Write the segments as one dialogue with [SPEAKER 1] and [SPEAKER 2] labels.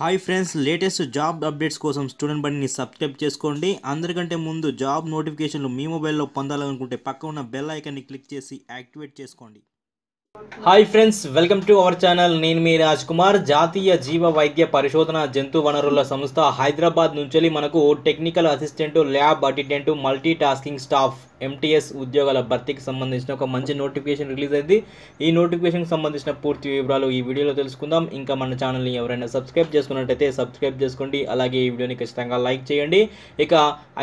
[SPEAKER 1] Hi friends latest job updates కోసం student బండిని subscribe చేసుకోండి. అందరికంటే ముందు జాబ్ నోటిఫికేషన్లు మీ మొబైల్లో పొందాలనుకుంటే పక్క ఉన్న బెల్ ఐకాన్ని క్లిక్ చేసి యాక్టివేట్ చేసుకోండి. Hi friends welcome to our channel నేను మీ రాజ్ కుమార్ జాతీయ జీవ వైద్య పరిశోధన జంతు వనరుల సంస్థ హైదరాబాద్ నుంచి మనకు technical assistant lab attendant multi tasking staff MTS ఉద్యోగాల భర్తీకి సంబంధించిన ఒక మంచి నోటిఫికేషన్ రిలీజ్ అయింది. ఈ నోటిఫికేషన్కి సంబంధించిన పూర్తి వివరాలు ఈ వీడియోలో తెలుసుకుందాం. ఇంకా మన ఛానల్ని ఎవరైనా సబ్స్క్రైబ్ చేసుకున్నట్టయితే సబ్స్క్రైబ్ చేసుకోండి. అలాగే ఈ వీడియోని ఖచ్చితంగా లైక్ చేయండి. ఇక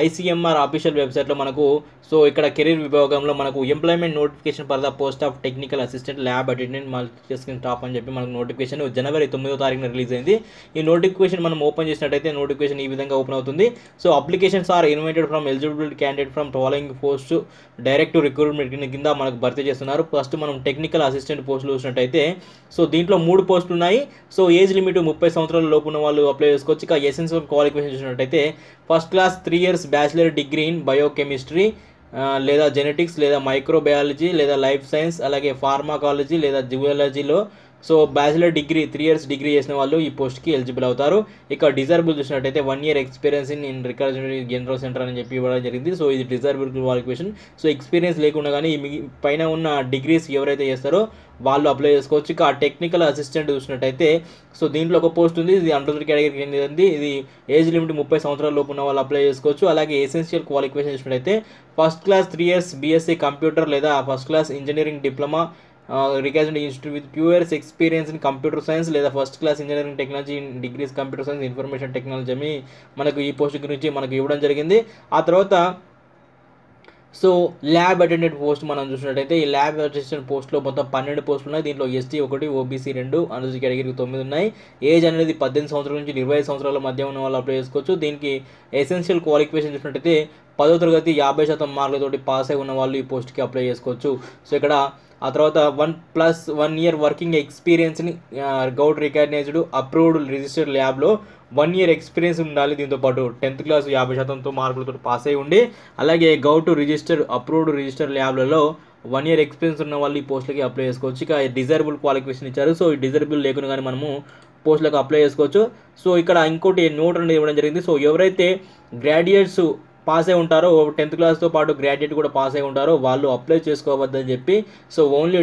[SPEAKER 1] ఐసీఎంఆర్ ఆఫీషియల్ వెబ్సైట్లో మనకు సో ఇక్కడ కెరీర్ విభాగంలో మనకు employment notification for the post of technical assistant lab attendant multitasking staff అని చెప్పి మనకు నోటిఫికేషన్ జనవరి తొమ్మిదో తారీఖున రిలీజ్ అయింది. ఈ నోటిఫికేషన్ మనం ఓపెన్ చేసినట్టయితే నోటిఫికేషన్ ఈ విధంగా ఓపెన్ అవుతుంది. So applications are invited from eligible candidate from following post direct recruitment కింద మనకు భర్తీ చేస్తున్నారు. ఫస్ట్ మనం టెక్నికల్ అసిస్టెంట్ పోస్టులు చూసినట్టయితే సో దీంట్లో మూడు పోస్టులు ఉన్నాయి. సో ఏజ్ లిమిట్ ముప్పై సంవత్సరాల లోపు ఉన్న వాళ్ళు అప్లై చేసుకోవచ్చు. ఇక ఎసెన్షియల్ క్వాలిఫికేషన్ చూసినట్టయితే first class three years bachelor degree in biochemistry లేదా జెనెటిక్స్ లేదా మైక్రోబయాలజీ లేదా లైఫ్ సైన్స్ అలాగే ఫార్మాకాలజీ లేదా జువాలజీలో so bachelor degree three years degree చేసిన వాళ్ళు ఈ పోస్ట్కి ఎలిజిబుల్ అవుతారు. ఇక డిజర్బుల్ చూసినట్టయితే one year experience in in record general centre అని చెప్పి ఇవ్వడం జరిగింది. సో ఇది డిజర్బుల్ క్వాలిఫికేషన్ సో ఎక్స్పీరియన్స్ లేకుండా కానీ ఈ పైన ఉన్న డిగ్రీస్ ఎవరైతే చేస్తారో వాళ్ళు అప్లై చేసుకోవచ్చు. ఇక టెక్నికల్ అసిస్టెంట్ చూసినట్టయితే సో దీంట్లో ఒక పోస్ట్ ఉంది. ఇది అండర్ కేటగిరీకి చెందింది ఇది ఏజ్ లిమిట్ ముప్పై సంవత్సరాల లోపు ఉన్న వాళ్ళు అప్లై చేసుకోవచ్చు. అలాగే ఎసెన్షియల్ క్వాలిఫికేషన్ చూసినట్టయితే first class three years BSc computer లేదా first class engineering diploma recognised institute with two experience in computer science లేదా first class engineering technology in degrees computer science information technology అని మనకు ఈ post గురించి మనకు ఇవ్వడం జరిగింది. ఆ తర్వాత సో ల్యాబ్ అటెండెంట్ పోస్ట్ మనం చూసినట్టయితే ఈ ల్యాబ్ అసిస్టెంట్ పోస్ట్లో మొత్తం పన్నెండు పోస్టులు ఉన్నాయి. దీంట్లో ఎస్టీ ఒకటి ఓబీసీ రెండు అనుసూచి కేటగిరీ తొమ్మిది ఉన్నాయి. ఏజ్ అనేది పద్దెనిమిది సంవత్సరాల నుంచి ఇరవై ఐదు సంవత్సరాల మధ్య ఉన్న వాళ్ళు అప్లై చేసుకోవచ్చు. దీనికి ఎసెన్షియల్ క్వాలిఫికేషన్ చూసినట్టయితే పదో తరగతి యాభై శాతం మార్కులతోటి పాస్ అయి ఉన్న వాళ్ళు ఈ పోస్ట్కి అప్లై చేసుకోవచ్చు. సో ఇక్కడ ఆ తర్వాత one plus one year working ఎక్స్పీరియన్స్ని గౌడ్ రికగ్నైజ్డ్ అప్రూవ్డ్ రిజిస్టర్డ్ ల్యాబ్లో వన్ ఇయర్ ఎక్స్పీరియన్స్ ఉండాలి దీంతో పాటు. టెన్త్ క్లాస్ యాభై శాతంతో మార్కులతో పాస్ అయి ఉండి అలాగే గౌట్ రిజిస్టర్ అప్రూవ్డ్ రిజిస్టర్ ల్యాబ్లలో వన్ ఇయర్ ఎక్స్పీరియన్స్ ఉన్న వాళ్ళు ఈ పోస్టులకి అప్లై చేసుకోవచ్చు. ఇక డిజర్బుల్ క్వాలిఫికేషన్ ఇచ్చారు. సో ఈ డిజర్బుల్ లేకుండా కానీ మనము పోస్టులకు అప్లై చేసుకోవచ్చు. సో ఇక్కడ ఇంకోటి నోట్ అనేది ఇవ్వడం జరిగింది. సో ఎవరైతే గ్రాడ్యుయేట్స్ పాస్ అయి ఉంటారో టెన్త్ క్లాస్తో పాటు గ్రాడ్యుయేట్ కూడా పాస్ అయి ఉంటారో వాళ్ళు అప్లై చేసుకోవద్దని చెప్పి so only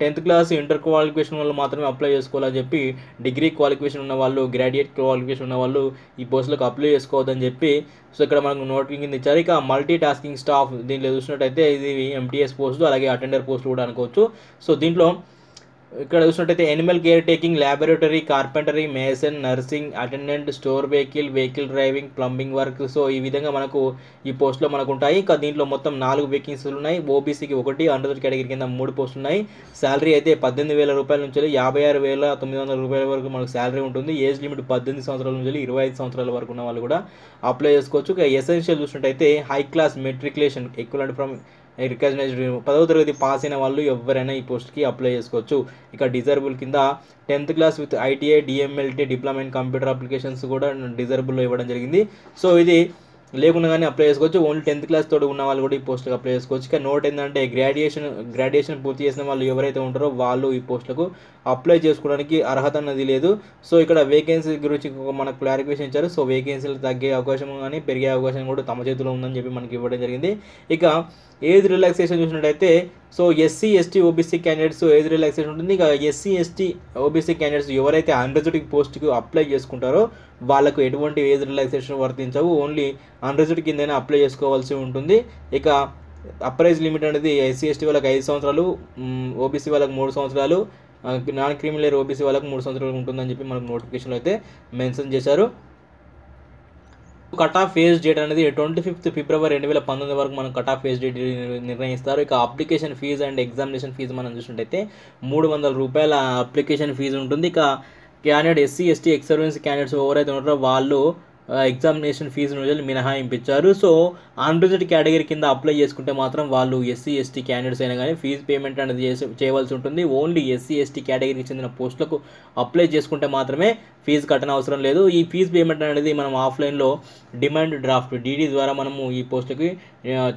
[SPEAKER 1] tenth class inter qualification వాళ్ళు మాత్రమే అప్లై చేసుకోవాలని చెప్పి డిగ్రీ క్వాలిఫికేషన్ ఉన్న వాళ్ళు గ్రాడ్యుయేట్ క్వాలిఫికేషన్ ఉన్న వాళ్ళు ఈ పోస్టులకు అప్లై చేసుకోవద్దని చెప్పి సో ఇక్కడ మనకు నోటింగ్ కింద ఇచ్చారు. ఇక మల్టీ టాస్కింగ్ స్టాఫ్ దీంట్లో చూసినట్టయితే ఇది ఎంటీఎస్ పోస్టు అలాగే అటెండర్ పోస్ట్ కూడా అనుకోవచ్చు. సో దీంట్లో ఇక్కడ చూసినట్టయితే animal care taking laboratory carpentry mason nursing attendant store vehicle vehicle driving plumbing work so ఈ విధంగా మనకు ఈ పోస్ట్లో మనకు ఉంటాయి ఇంకా దీంట్లో మొత్తం నాలుగు వేకెన్సీలు ఉన్నాయి ఓబీసీకి ఒకటి అండర్ కేటగిరీ కింద మూడు పోస్టులు ఉన్నాయి శాలరీ అయితే పద్దెనిమిది వేల రూపాయల నుంచి యాభై ఆరు వేల తొమ్మిది వందల రూపాయల వరకు మనకు శాలరీ ఉంటుంది. ఏజ్ లిమిట్ పద్దెనిమిది సంవత్సరాల నుంచి ఇరవై ఐదు సంవత్సరాల వరకు ఉన్న వాళ్ళు కూడా అప్లై చేసుకోవచ్చు. ఇక ఎసెన్షియల్ చూసినట్టయితే హై క్లాస్ మెట్రికులేషన్ ఎక్కువ ఫ్రమ్ రికగ్నైజ్డ్ పదవ తరగతి పాస్ అయిన వాళ్ళు ఎవరైనా ఈ పోస్ట్కి అప్లై చేసుకోవచ్చు. ఇక డిజర్బుల్ కింద tenth class with ITI DMLT diploma in computer applications కూడా డిజర్బుల్లో ఇవ్వడం జరిగింది. సో ఇది లేకుండా కానీ అప్లై చేసుకోవచ్చు. ఓన్లీ టెన్త్ క్లాస్ తోడు ఉన్న వాళ్ళు కూడా ఈ పోస్టులకు అప్లై చేసుకోవచ్చు. ఇక నోట్ ఏంటంటే గ్రాడ్యుయేషన్ గ్రాడ్యుయేషన్ పూర్తి చేసిన వాళ్ళు ఎవరైతే ఉంటారో వాళ్ళు ఈ పోస్టులకు అప్లై చేసుకోవడానికి అర్హత అన్నది లేదు. సో ఇక్కడ వేకెన్సీ గురించి మనకు క్లారిఫికేషన్ ఇచ్చారు. సో వేకెన్సీలు తగ్గే అవకాశం కానీ పెరిగే అవకాశం కూడా తమ చేతిలో ఉందని చెప్పి మనకి ఇవ్వడం జరిగింది. ఇక ఏజ్ రిలాక్సేషన్ చూసినట్టయితే so SC ST OBC candidates age relaxation ఉంటుంది. ఇక ఎస్సీ ఎస్టీ ఓబీసీ క్యాండిడేట్స్ ఎవరైతే అన్రిజర్వ్డ్ పోస్ట్కి అప్లై చేసుకుంటారో వాళ్ళకు ఎటువంటి ఏజ్ రిలాక్సేషన్ వర్తించవు. ఓన్లీ అన్రిజర్వ్డ్ కిందనే అప్లై చేసుకోవాల్సి ఉంటుంది. ఇక అప్రైజ్ లిమిట్ అనేది ఎస్సీ ఎస్టీ వాళ్ళకి ఐదు సంవత్సరాలు ఓబీసీ వాళ్ళకి మూడు సంవత్సరాలు నాన్ క్రిమినల్ ఓబీసీ వాళ్ళకి మూడు సంవత్సరాలు ఉంటుందని చెప్పి మనకు నోటిఫికేషన్లో అయితే మెన్షన్ చేశారు. కట్ ఆఫ్ ఫేజ్ డేట్ అనేది ట్వంటీ ఫిఫ్త్ ఫిబ్రవరి రెండు వేల పంతొమ్మిది వరకు మనం కట్ ఆఫ్ ఫేజ్ డేట్ నిర్ణయిస్తారు. ఇక application fee and examination fee మనం చూసినట్టయితే మూడు వందల రూపాయల అప్లికేషన్ ఫీజు ఉంటుంది. ఇక candidate SC ST ex candidates ఎవరైతే ఉంటారో వాళ్ళు ఎగ్జామినేషన్ ఫీజు రోజులు మినహాయింపించారు. సో అన్రిజర్వ్డ్ కేటగిరీ కింద అప్లై చేసుకుంటే మాత్రం వాళ్ళు ఎస్సీ ఎస్టీ క్యాండిడేట్స్ అయినా కానీ ఫీజు పేమెంట్ అనేది చేసి చేయవలసి ఉంటుంది. ఓన్లీ ఎస్సీ ఎస్టీ కేటగిరీకి చెందిన పోస్టులకు అప్లై చేసుకుంటే మాత్రమే ఫీజు కట్టన అవసరం లేదు. ఈ ఫీజు పేమెంట్ అనేది మనం ఆఫ్లైన్లో డిమాండ్ డ్రాఫ్ట్ డీడీ ద్వారా మనము ఈ పోస్టుకి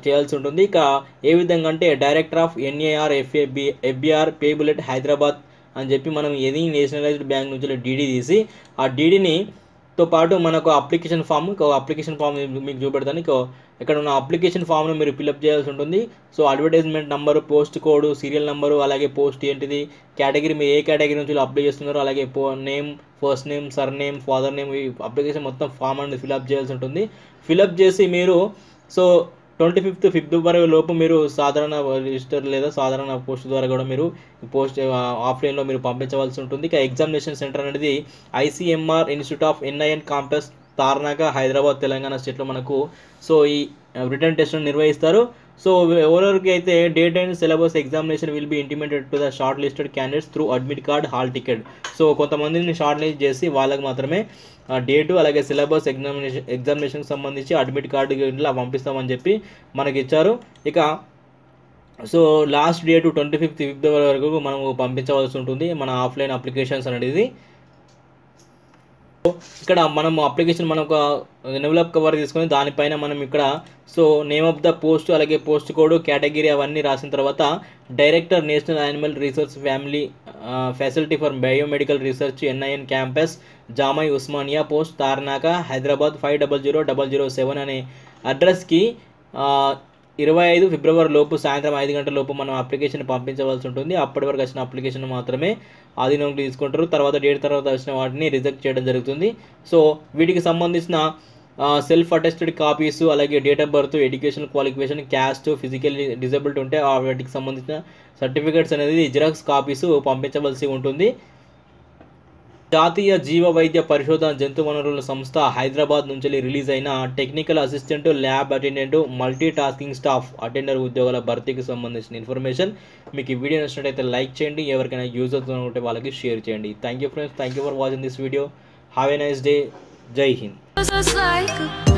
[SPEAKER 1] చేయాల్సి ఉంటుంది. ఇక ఏ విధంగా అంటే director of NAR FAB FBR payable at Hyderabad అని చెప్పి మనం ఏది నేషనలైజ్డ్ బ్యాంక్ నుంచి డీడీ తీసి ఆ డీడీని తో పాటు మనకు అప్లికేషన్ ఫామ్ అప్లికేషన్ ఫామ్ మీకు చూపెడతాను. ఇక ఇక్కడ ఉన్న అప్లికేషన్ ఫామ్ను మీరు ఫిల్అప్ చేయాల్సి ఉంటుంది. So advertisement number post code serial number అలాగే పోస్ట్ ఏంటిది కేటగిరీ మీరు ఏ కేటగిరీ నుంచి అప్లై చేస్తున్నారో అలాగే పో name first name surname father name ఈ అప్లికేషన్ మొత్తం ఫామ్ అనేది ఫిల్అప్ చేయాల్సి ఉంటుంది. ఫిల్అప్ చేసి మీరు సో ట్వంటీ ఫిఫ్త్ ఫిబ్రవరి లోపు మీరు సాధారణ రిజిస్టర్ లేదా సాధారణ పోస్ట్ ద్వారా కూడా మీరు పోస్ట్ ఆఫ్లైన్లో మీరు పంపించవలసి ఉంటుంది. ఇక ఎగ్జామినేషన్ సెంటర్ అనేది ICMR institute of NIN campus Tarnaka Hyderabad Telangana స్టేట్లో మనకు. సో ఈ రిటర్న్ టెస్ట్ను నిర్వహిస్తారు. సో ఎవరెవరికి అయితే date and syllabus examination will be intimated to the shortlisted candidates through admit card hall ticket so కొంతమందిని షార్ట్ లిస్ట్ చేసి వాళ్ళకి మాత్రమే డేటు అలాగే సిలబస్ ఎగ్జామినేషన్ ఎగ్జామినేషన్కి సంబంధించి అడ్మిట్ కార్డు ఇట్లా పంపిస్తామని చెప్పి మనకి ఇచ్చారు. ఇక so last date twenty fifth fifth వరకు మనం పంపించవలసి ఉంటుంది. మన ఆఫ్లైన్ అప్లికేషన్స్ అనేది. ఇక్కడ మనం అప్లికేషన్ మనం ఒక డెవలప్ కవర్ తీసుకొని దానిపైన మనం ఇక్కడ so name of the post అలాగే పోస్ట్ కోడ్ కేటగిరీ అవన్నీ రాసిన తర్వాత director national animal research family facility for biomedical research NIN campus Jamai Osmania post Tarnaka Hyderabad five double zero double zero seven అనే అడ్రస్కి ఇరవై ఐదు ఫిబ్రవరి లోపు సాయంత్రం ఐదు గంటల లోపు మనం అప్లికేషన్ పంపించవలసి ఉంటుంది. అప్పటి వరకు వచ్చిన అప్లికేషన్ మాత్రమే ఆధీనంలో తీసుకుంటారు. తర్వాత డేట్ తర్వాత వచ్చిన వాటిని రిజెక్ట్ చేయడం జరుగుతుంది. సో వీటికి సంబంధించిన సెల్ఫ్ అటెస్టెడ్ కాపీస్ అలాగే date of birth education qualification caste physical disability ఉంటే ఆ వాటికి సంబంధించిన సర్టిఫికేట్స్ అనేది జిరాక్స్ కాపీస్ పంపించవలసి ఉంటుంది. జాతీయ జీవ వైద్య పరిశోధన జంతు వనరుల సంస్థ హైదరాబాద్ నుంచి రిలీజ్ అయిన technical assistant lab attendant multi tasking staff attender ఉద్యోగాల భర్తీకి సంబంధించిన ఇన్ఫర్మేషన్. మీకు ఈ వీడియో నచ్చినట్టయితే లైక్ చేయండి ఎవరికైనా యూజ్ అవుతుంటే వాళ్ళకి షేర్ చేయండి. Thank you friends thank you for watching this video have a nice day జై హింద్